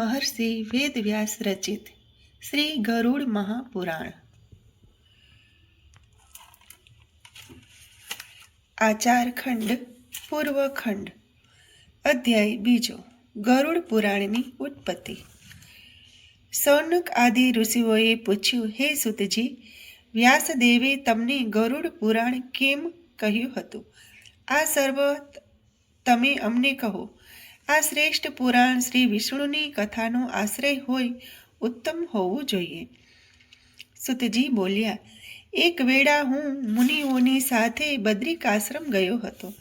મહર્ષિ વેદવ્યાસ રચિત. શ્રી ગરુડ મહાપુરાણ. આચારખંડ, પૂર્વખંડ. અધ્યાય બીજો. ગરુડ પુરાણની ઉત્પત્તિ. સૌનક આદિ ઋષિઓએ પૂછ્યું, હે સુતજી, વ્યાસદેવે તમને ગરુડ પુરાણ કેમ કહ્યું હતું? આ સર્વ તમે અમને કહો. આ શ્રેષ્ઠ પુરાણ શ્રી વિષ્ણુની કથાનો આશ્રય હોય ઉત્તમ હોવું જોઈએ. સુતજી બોલ્યા, એક વેળા હું મુનિઓની સાથે બદ્રિકાશ્રમ ગયો હતો.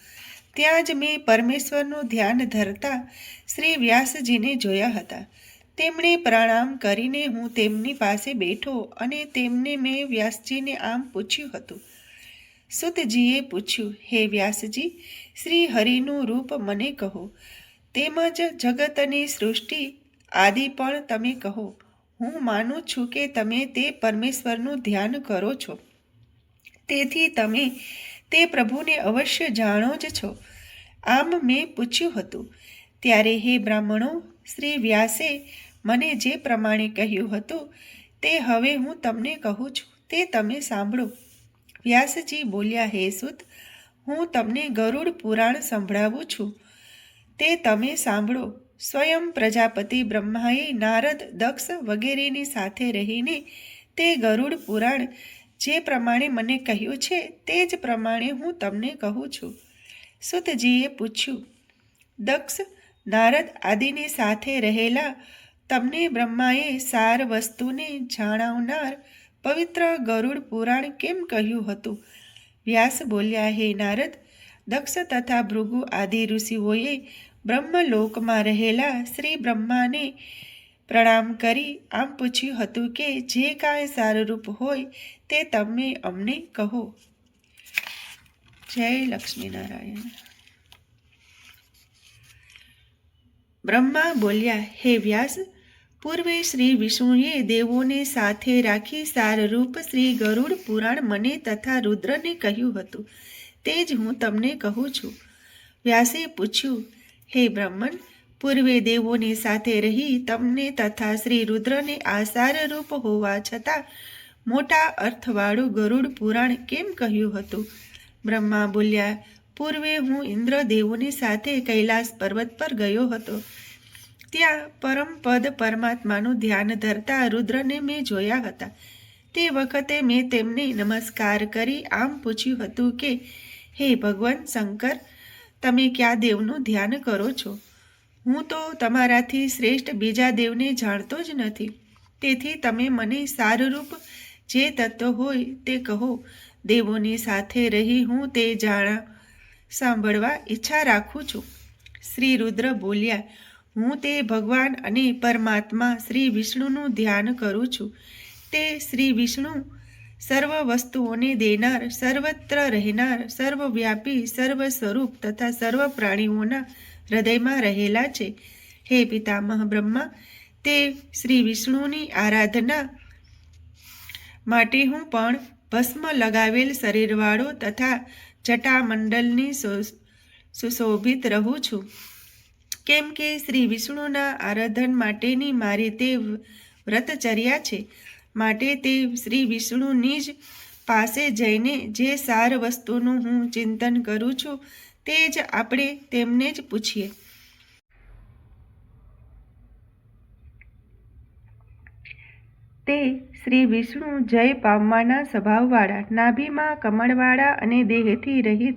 ત્યાં જ મેં પરમેશ્વરનું ધ્યાન ધરતા શ્રી વ્યાસજીને જોયા હતા. તેમણે પ્રણામ કરીને હું તેમની પાસે બેઠો અને તેમને મેં વ્યાસજીને આમ પૂછ્યું હતું. સુતજીએ પૂછ્યું, હે વ્યાસજી, શ્રી હરિનું રૂપ મને કહો. તેમજ જગતની સૃષ્ટિ આદિ પણ તમે કહો. હું માનું છું કે તમે તે પરમેશ્વરનું ધ્યાન કરો છો. તેથી તમે તે પ્રભુને અવશ્ય જાણો જ છો. આમ મેં પૂછ્યું હતું, ત્યારે હે બ્રાહ્મણો, શ્રી વ્યાસે મને જે પ્રમાણે કહ્યું હતું, તે હવે હું તમને કહું છું, તે તમે સાંભળો. વ્યાસજી બોલ્યા, હે સુત, હું તમને ગરુડ પુરાણ સંભળાવું છું. તે તમે સાંભળો. સ્વયં પ્રજાપતિ બ્રહ્માએ નારદ, દક્ષ વગેરેની સાથે રહીને તે ગરુડ પુરાણ જે પ્રમાણે મને કહ્યું છે તે જ પ્રમાણે હું તમને કહું છું. સુતજીએ પૂછ્યું, દક્ષ, નારદ આદિની સાથે રહેલા તમને બ્રહ્માએ સાર વસ્તુને જાણવનાર પવિત્ર ગરુડ પુરાણ કેમ કહ્યું હતું? વ્યાસ બોલ્યા, હે નારદ, દક્ષ તથા ભૃગુ આદિ ઋષિઓએ બ્રહ્મલોકમાં રહેલા શ્રી બ્રહ્માને પ્રણામ કરી આમ પૂછ્યું હતું કે, જે કાંઈ સારરૂપ હોય તે તમે અમને કહો. જય લક્ષ્મીનારાયણ. બ્રહ્મા બોલ્યા, હે વ્યાસ, પૂર્વે શ્રી વિષ્ણુએ દેવોને સાથે રાખી સારરૂપ શ્રી ગરુડ પુરાણ મને તથા રુદ્રને કહ્યું હતું. તે જ હું તમને કહું છું. વ્યાસે પૂછ્યું હે બ્રહ્મન પૂર્વે દેવોની સાથે રહી તમને તથા શ્રી રુદ્રને આ સારરૂપ હોવા છતાં મોટા અર્થવાળું ગરુડ પુરાણ કેમ કહ્યું હતું? બ્રહ્મા બોલ્યા, પૂર્વે હું ઇન્દ્રદેવોની સાથે કૈલાસ પર્વત પર ગયો હતો. ત્યાં પરમ પદ પરમાત્માનું ધ્યાન ધરતા રુદ્રને મેં જોયા હતા. તે વખતે મેં તેમને નમસ્કાર કરી આમ પૂછ્યું હતું કે, હે ભગવાન શંકર તમે કયા દેવનું ધ્યાન કરો છો? હું તો તમારાથી શ્રેષ્ઠ બીજા દેવને જાણતો જ નથી. તેથી તમે મને સારરૂપ જે તત્વ હોય તે કહો. દેવોની સાથે રહી હું તે જાણા સાંભળવા ઈચ્છા રાખું છું. શ્રી રુદ્ર બોલ્યા, હું તે ભગવાન અને પરમાત્મા શ્રી વિષ્ણુનું ધ્યાન કરું છું. તે શ્રી વિષ્ણુ સર્વ વસ્તુઓને દેનાર, સર્વત્ર રહેનાર, સર્વવ્યાપી સર્વ સ્વરૂપ તથા સર્વ પ્રાણીઓના હૃદયમાં રહેલા છે. હે પિતામહ બ્રહ્મા, તે શ્રી વિષ્ણુની આરાધના માટે હું પણ ભસ્મ લગાવેલ શરીરવાળો તથા જટામંડલની સુશોભિત રહું છું. કેમ કે શ્રી વિષ્ણુના આરાધન માટેની મારી તે વ્રતચર્યા છે. માટે તે શ્રી વિષ્ણુની જ પાસે જઈને જે સાર વસ્તુનું હું ચિંતન કરું છું, તે જ આપણે તેમને જ પૂછીએ. તે શ્રી વિષ્ણુ જય પામવાના સ્વભાવવાળા, નાભીમાં કમળવાળા અને દેહથી રહિત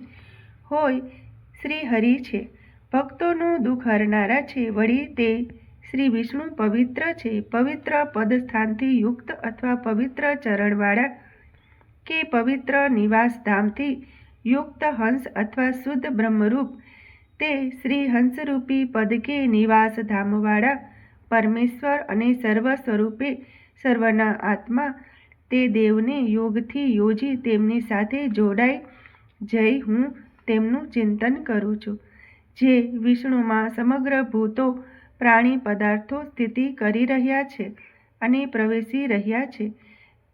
હોય શ્રી હરિ છે. ભક્તોનું દુઃખ હરનારા છે. વળી તે શ્રી વિષ્ણુ પવિત્ર છે. પવિત્ર પદસ્થાનથી યુક્ત અથવા પવિત્ર ચરણવાળા કે પવિત્ર નિવાસધામથી યુક્ત હંસ અથવા શુદ્ધ બ્રહ્મરૂપ, તે શ્રી હંસરૂપી પદ કે નિવાસધામવાળા પરમેશ્વર અને સર્વ સ્વરૂપે સર્વના આત્મા, તે દેવને યોગથી યોજી તેમની સાથે જોડાઈ જઈ હું તેમનું ચિંતન કરું છું. જે વિષ્ણુમાં સમગ્ર ભૂતો પ્રાણી પદાર્થો સ્થિતિ કરી રહ્યા છે અને પ્રવેશી રહ્યા છે.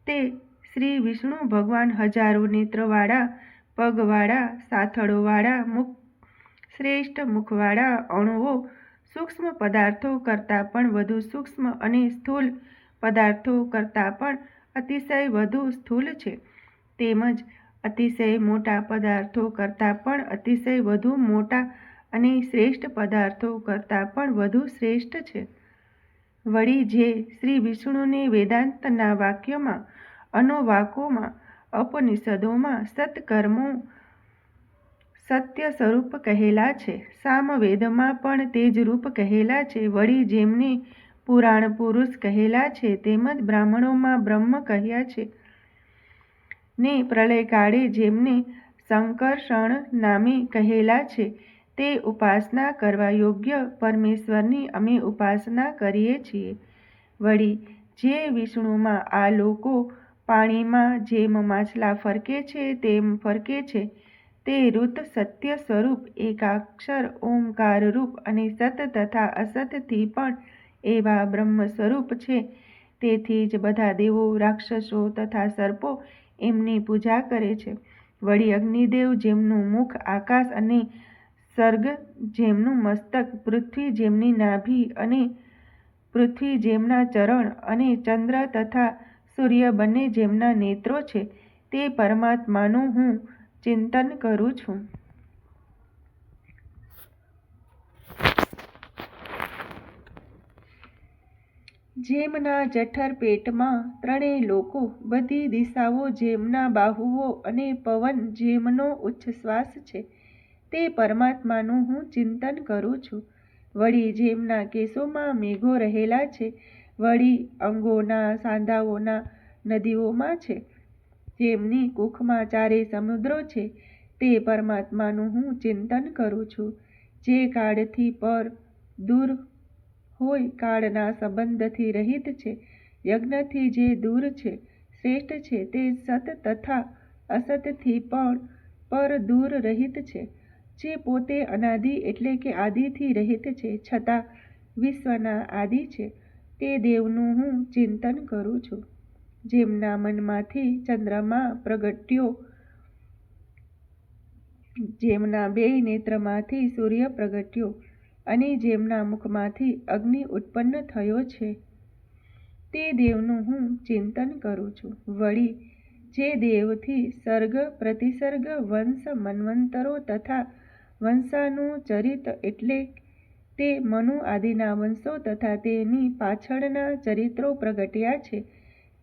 તે શ્રી વિષ્ણુ ભગવાન હજારો નેત્રવાળા પગવાળા સાથળોવાળા મુખ, શ્રેષ્ઠ મુખવાળા અણુઓ, સૂક્ષ્મ પદાર્થો કરતાં પણ વધુ સૂક્ષ્મ અને સ્થૂલ પદાર્થો કરતાં પણ અતિશય વધુ સ્થૂલ છે. તેમજ અતિશય મોટા પદાર્થો કરતાં પણ અતિશય વધુ મોટા અને શ્રેષ્ઠ પદાર્થો કરતાં પણ વધુ શ્રેષ્ઠ છે. વળી જે શ્રી વિષ્ણુને વેદાંતના વાક્યોમાં, અનુવાકોમાં અપનિષદોમાં સત્કર્મો સત્ય સ્વરૂપ કહેલા છે, સામવેદમાં પણ તેજ રૂપ કહેલા છે, વળી જેમને પુરાણ પુરુષ કહેલા છે તેમજ બ્રાહ્મણોમાં બ્રહ્મ કહ્યા છે. ને પ્રલયકાળે જેમને સંકર્ષણ નામે કહેલા છે તે ઉપાસના કરવા યોગ્ય પરમેશ્વરની અમે ઉપાસના કરીએ છીએ. વળી, જે વિષ્ણુમાં આ લોકો પાણીમાં જેમ માછલા ફરકે છે, તેમ ફરકે છે. તે ઋત સત્ય સ્વરૂપ, એકાક્ષર, ઓમકાર રૂપ અને સત તથા અસતથી પણ એવા બ્રહ્મ સ્વરૂપ છે. તેથી જ બધા દેવો, રાક્ષસો તથા સર્પો એમની પૂજા કરે છે. વળી અગ્નિદેવ જેમનું મુખ આકાશ અને સર્ગ જેમનું મસ્તક પૃથ્વી જેમની નાભી અને પૃથ્વી જેમના ચરણ અને ચંદ્ર તથા સૂર્ય બંને જેમના નેત્રો છે, તે પરમાત્માનું હું ચિંતન કરું છું. જેમના જઠર પેટમાં ત્રણેય લોકો બધી દિશાઓ જેમના બાહુઓ અને પવન જેમનો ઉચ્છ્વાસ છે તે પરમાત્માનું હું ચિંતન કરું છું. વળી જેમના કેસોમાં મેઘો રહેલા છે, વળી અંગોના સાંધાઓના નદીઓમાં છે, જેમની કુખમાં ચારે સમુદ્રો છે, તે પરમાત્માનું હું ચિંતન કરું છું. જે કાળથી પર દૂર હોય કાળના સંબંધથી રહિત છે, યજ્ઞથી જે દૂર છે, શ્રેષ્ઠ છે, તે સત તથા અસતથી પણ પર દૂર રહિત છે. જે પોતે અનાદિ એટલે કે આદિથી રહિત છે, છતાં વિશ્વના આદિ છે, તે દેવનું હું ચિંતન કરું છું. જેમના મનમાંથી ચંદ્રમા પ્રગટ્યો, જેમના બે નેત્રમાંથી સૂર્ય પ્રગટ્યો અને જેમના મુખમાંથી અગ્નિ ઉત્પન્ન થયો છે, તે દેવનું હું ચિંતન કરું છું. વળી, જે દેવથી સર્ગ પ્રતિસર્ગ વંશ, મન્વંતરો તથા વંશાનું ચરિત એટલે તે મનુ આદિના વંશો તથા તેની પાછળના ચરિત્રો પ્રગટ્યા છે.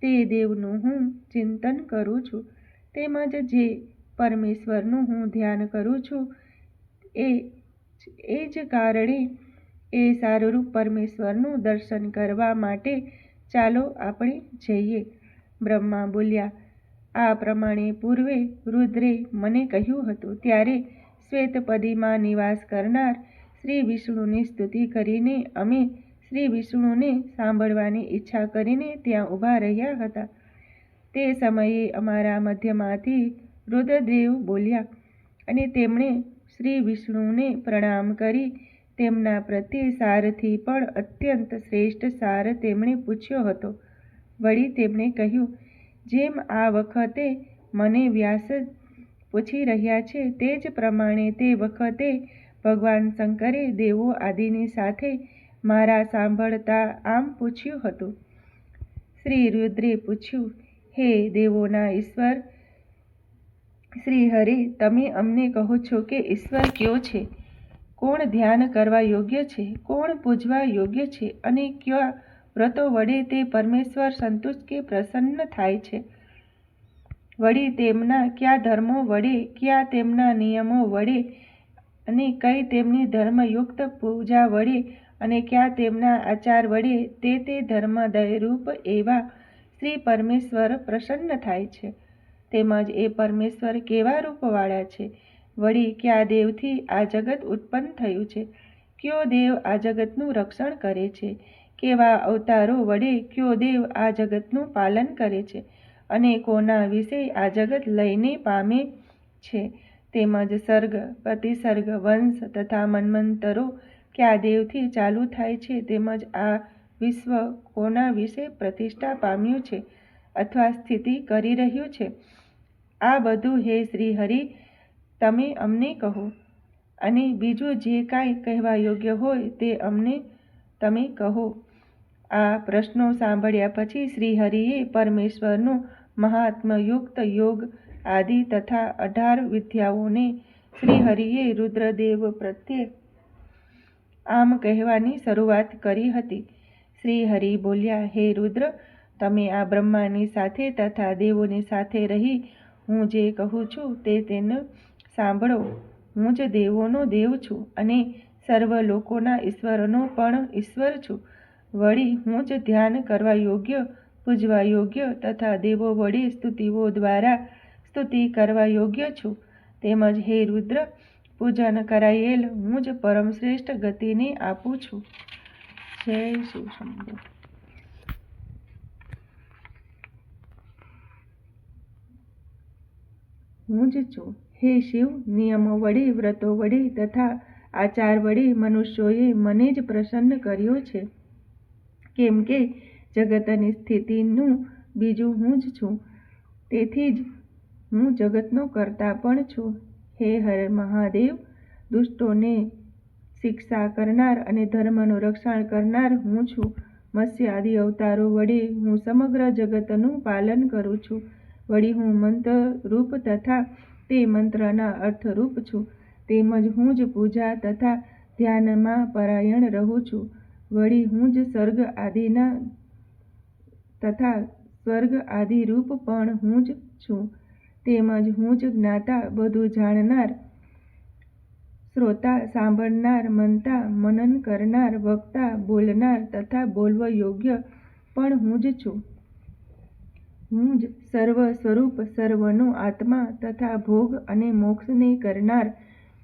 તે દેવનું હું ચિંતન કરું છું. તેમજ જે પરમેશ્વરનું હું ધ્યાન કરું છું, એ એ જ કારણે એ સારરૂપ પરમેશ્વરનું દર્શન કરવા માટે ચાલો આપણે જઈએ. બ્રહ્મા બોલ્યા, આ પ્રમાણે પૂર્વે રુદ્રે મને કહ્યું હતું, ત્યારે શ્વેતપદીમાં નિવાસ કરનાર શ્રી વિષ્ણુની સ્તુતિ કરીને અમે શ્રી વિષ્ણુને સાંભળવાની ઈચ્છા કરીને ત્યાં ઊભા રહ્યા હતા. તે સમયે અમારા મધ્યમાંથી રુદ્રદેવ બોલ્યા અને તેમણે શ્રી વિષ્ણુને પ્રણામ કરી. તેમના પ્રત્યે સારથી પણ અત્યંત શ્રેષ્ઠ સાર તેમણે પૂછ્યો હતો. વળી તેમણે કહ્યું, જેમ આ વખતે મને વ્યાસ પૂછી રહ્યા છે તે જ પ્રમાણે તે વખતે ભગવાન શંકરે દેવો આદિની સાથે મારા સાંભળતા આમ પૂછ્યું હતું. શ્રી રુદ્રે પૂછ્યું, હે દેવોના ઈશ્વર, શ્રી હરિ, તમે અમને કહો છો કે ઈશ્વર કયો છે? કોણ ધ્યાન કરવા યોગ્ય છે? કોણ પૂજવા યોગ્ય છે? અને કયા વ્રતો વડે તે પરમેશ્વર સંતુષ્ટ કે પ્રસન્ન થાય છે? વળી તેમના કયા ધર્મો વડે, કયા તેમના નિયમો વડે અને કઈ તેમની ધર્મયુક્ત પૂજા વડે અને કયા તેમના આચાર વડે તે તે ધર્મદયરૂપ એવા શ્રી પરમેશ્વર પ્રસન્ન થાય છે. તેમજ એ પરમેશ્વર કેવા રૂપવાળા છે? વળી કયા દેવથી આ જગત ઉત્પન્ન થયું છે? કયો દેવ આ જગતનું રક્ષણ કરે છે? કેવા અવતારો વડે કયો દેવ આ જગતનું પાલન કરે છે? અને કોના વિશે આ જગત લઈને પામે છે. તેમજ સર્ગ પ્રતિસર્ગ વંશ તથા મન્મંતરો કયા દેવથી ચાલુ થાય છે તેમજ આ વિશ્વ કોના વિશે પ્રતિષ્ઠા પામ્યું છે અથવા સ્થિતિ કરી રહ્યું છે. આ બધું હે શ્રી હરિ તમે અમને કહો. અને બીજું જે કાંઈ કહેવા યોગ્ય હોય તે અમને તમે કહો. આ પ્રશ્નો સાંભળ્યા પછી શ્રીહરિએ પરમેશ્વરનું મહાત્મયુક્ત યોગ આદિ તથા અઢાર વિદ્યાઓને શ્રીહરિએ રુદ્રદેવ પ્રત્યે આમ કહેવાની શરૂઆત કરી હતી. શ્રીહરિ બોલ્યા, હે રુદ્ર, તમે આ બ્રહ્માની સાથે તથા દેવોની સાથે રહી હું જે કહું છું તે તેને સાંભળો. હું જ દેવોનો દેવ છું અને સર્વ લોકોના ઈશ્વરનો પણ ઈશ્વર છું. વળી હું જ ધ્યાન કરવા યોગ્ય, પૂજવા યોગ્ય તથા દેવો વળી સ્તુતિઓ દ્વારા સ્તુતિ કરવા યોગ્ય છું. તેમજ હે રુદ્ર, પૂજન કરાયેલ હું જ પરમ શ્રેષ્ઠ ગતિને આપું છું. જય શ્રી શંભુ. હું જ છું. હે શિવ, નિયમો વડે વ્રતો વડે તથા આચાર વડે મનુષ્યોએ મને જ પ્રસન્ન કર્યો છે. કેમ કે જગતની સ્થિતિનું બીજું હું જ છું. તેથી જ હું જગતનો કરતા પણ છું. હે હર મહાદેવ, દુષ્ટોને શિક્ષા કરનાર અને ધર્મનું રક્ષણ કરનાર હું છું. મત્સ્ય આદિ અવતારો વડે હું સમગ્ર જગતનું પાલન કરું છું. વળી હું મંત્રરૂપ તથા તે મંત્રના અર્થરૂપ છું. તેમજ હું જ પૂજા તથા ધ્યાનમાં પરાયણ રહું છું. વળી હું જ સ્વર્ગ આદિના તથા સ્વર્ગ આદિ રૂપ પણ હું જ છું. તેમજ હું જ જ્ઞાતા, બધું જાણનાર, શ્રોતા, સાંભળનાર, મનતા, મનન કરનાર, વક્તા, બોલનાર તથા બોલવા યોગ્ય પણ હું જ છું. હું જ સર્વ સ્વરૂપ, સર્વનો આત્મા તથા ભોગ અને મોક્ષને કરનાર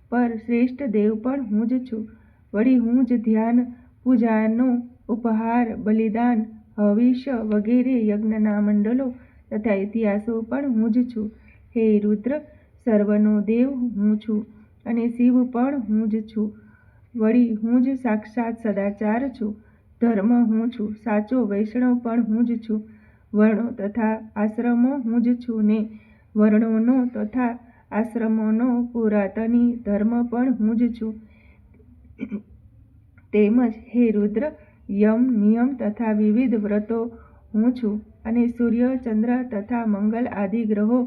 પર શ્રેષ્ઠ દેવ પણ હું જ છું. વળી હું જ ધ્યાન પૂજાનો ઉપહાર, બલિદાન, હવિષ્ય વગેરે યજ્ઞના મંડલો તથા ઇતિહાસો પણ હું જ છું. હે રુદ્ર, સર્વનો દેવ હું છું અને શિવ પણ હું જ છું. વળી હું જ સાક્ષાત સદાચાર છું. ધર્મ હું છું. સાચો વૈષ્ણવ પણ હું જ છું. વર્ણો તથા આશ્રમો હું જ છું ને વર્ણોનો તથા આશ્રમોનો પુરાતની ધર્મ પણ હું જ છું. તેમજ હે રુદ્ર, યમ, નિયમ તથા વિવિધ વ્રતો હું છું અને સૂર્ય, ચંદ્ર તથા મંગલ આદિ ગ્રહો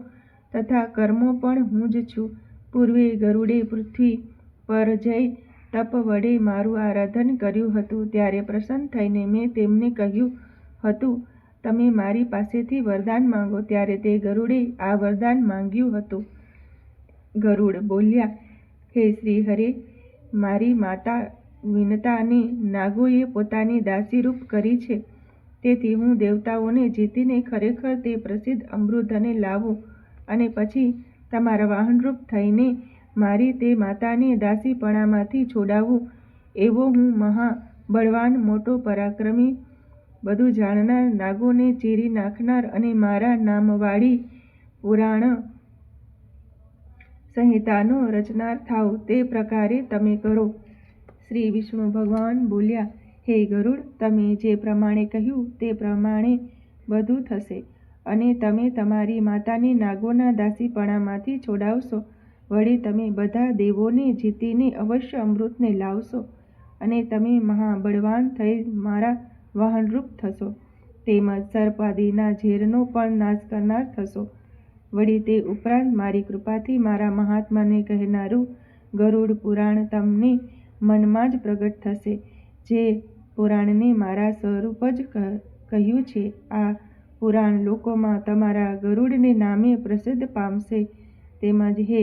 તથા કર્મો પણ હું જ છું. પૂર્વે ગરુડે પૃથ્વી પર જઈ તપ વડે મારું આરાધન કર્યું હતું. ત્યારે પ્રસન્ન થઈને મેં તેમને કહ્યું, હતું, તમે મારી પાસેથી વરદાન માંગો. ત્યારે તે ગરુડે આ વરદાન માંગ્યું હતું. ગરુડ બોલ્યા, હે શ્રી હરે મારી માતા વિનતાને નાગોએ પોતાની દાસીરૂપ કરી છે. તેથી હું દેવતાઓને જીતીને ખરેખર તે પ્રસિદ્ધ અમૃતને લાવું અને પછી તમારા વાહનરૂપ થઈને મારી તે માતાને દાસીપણામાંથી છોડાવું, એવો હું મહા બળવાન મોટો, પરાક્રમી, બધું જાણનાર, નાગોને ચીરી નાખનાર અને મારા નામવાળી પુરાણ સંહિતાનો રચનાર થાવ. તે પ્રકારે તમે કરો. શ્રી વિષ્ણુ ભગવાન બોલ્યા, હે ગરુડ, તમે જે પ્રમાણે કહ્યું તે પ્રમાણે બધું થશે. અને તમે તમારી માતાને નાગોના દાસીપણામાંથી છોડાવશો. વળી તમે બધા દેવોને જીતીને અવશ્ય અમૃતને લાવશો. અને તમે મહાબળવાન થઈ મારા વાહનરૂપ થશો. તેમજ સર્પાદિના ઝેરનો પણ નાશ કરનાર થશો. વળી તે ઉપરાંત મારી કૃપાથી મારા મહાત્માને કહેનારું ગરુડ પુરાણ તમને મનમાં જ પ્રગટ થશે. જે પુરાણને મારા સ્વરૂપ જ કહ્યું છે, આ પુરાણ લોકોમાં તમારા ગરુડને નામે પ્રસિદ્ધ પામશે. તેમજ હે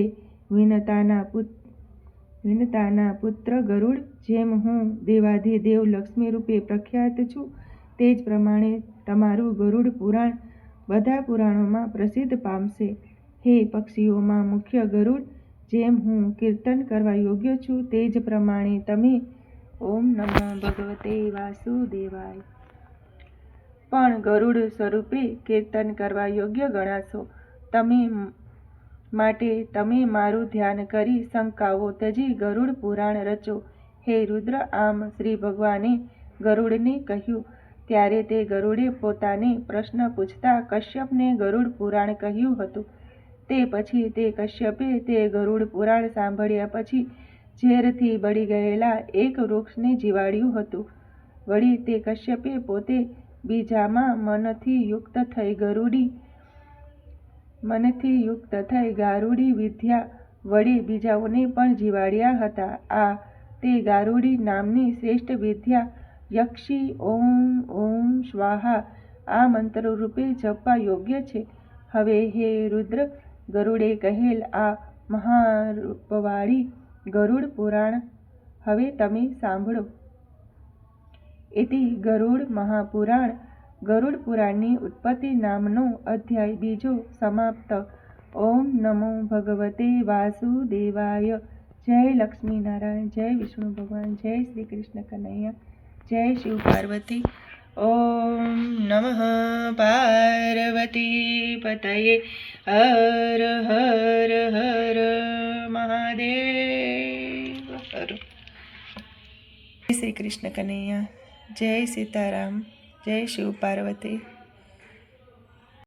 વિનતાના પુત્ર વિનતાના પુત્ર ગરુડ, જેમ હું દેવાધિદેવ લક્ષ્મી રૂપે પ્રખ્યાત છું, તે જ પ્રમાણે તમારું ગરુડ પુરાણ બધા પુરાણોમાં પ્રસિદ્ધ પામશે. હે પક્ષીઓમાં મુખ્ય ગરુડ જેમ હું કીર્તન કરવા યોગ્ય છું, તે જ પ્રમાણે તમે ઓમ નમો ભગવતે વાસુદેવાય. પણ ગરુડ સ્વરૂપે કીર્તન કરવા યોગ્ય ગણાશો. તમે માટે તમે મારું ધ્યાન કરી શંકાઓ તજી ગરુડ પુરાણ રચો. હે રુદ્ર, આમ શ્રી ભગવાને ગરુડને કહ્યું. ત્યારે તે ગરુડે પોતાને પ્રશ્ન પૂછતા કશ્યપને ગરુડ પુરાણ કહ્યું હતું. તે પછી તે કશ્યપે તે ગરુડ પુરાણ સાંભળ્યા પછી ઝેરથી બળી ગયેલા એક વૃક્ષને જીવાડ્યું હતું. વળી તે કશ્યપે પોતે બીજામાં મનથી યુક્ત થઈ ગરુડી, મનથી યુક્ત થઈ ગારુડી વિદ્યા વળી બીજાઓને પણ જીવાડ્યા હતા. આ તે ગારુડી નામની શ્રેષ્ઠ વિદ્યા યક્ષી ઓમ ઓમ સ્વાહા આ મંત્ર રૂપે જપવા યોગ્ય છે. હવે હે રુદ્ર ગરુડે કહેલ આ મહારૂપવાળી ગરુડ પુરાણ હવે તમે સાંભળો. ઇતિ ગરુડ મહાપુરાણ ગરુડ પુરાણની ઉત્પત્તિ નામનો અધ્યાય બીજો સમાપ્ત. ઓમ નમો ભગવતે વાસુદેવાય. જય લક્ષ્મીનારાયણ, જય વિષ્ણુ ભગવાન, જય શ્રી કૃષ્ણ કનૈયા, જય શિવ પાર્વતી. ઓમ નમઃ પાર્વતી પતયે. હર હર હર મહાદેવ. હર. શ્રી કૃષ્ણ કનૈયા જય સીતારામ જય શિવ પાર્વતી.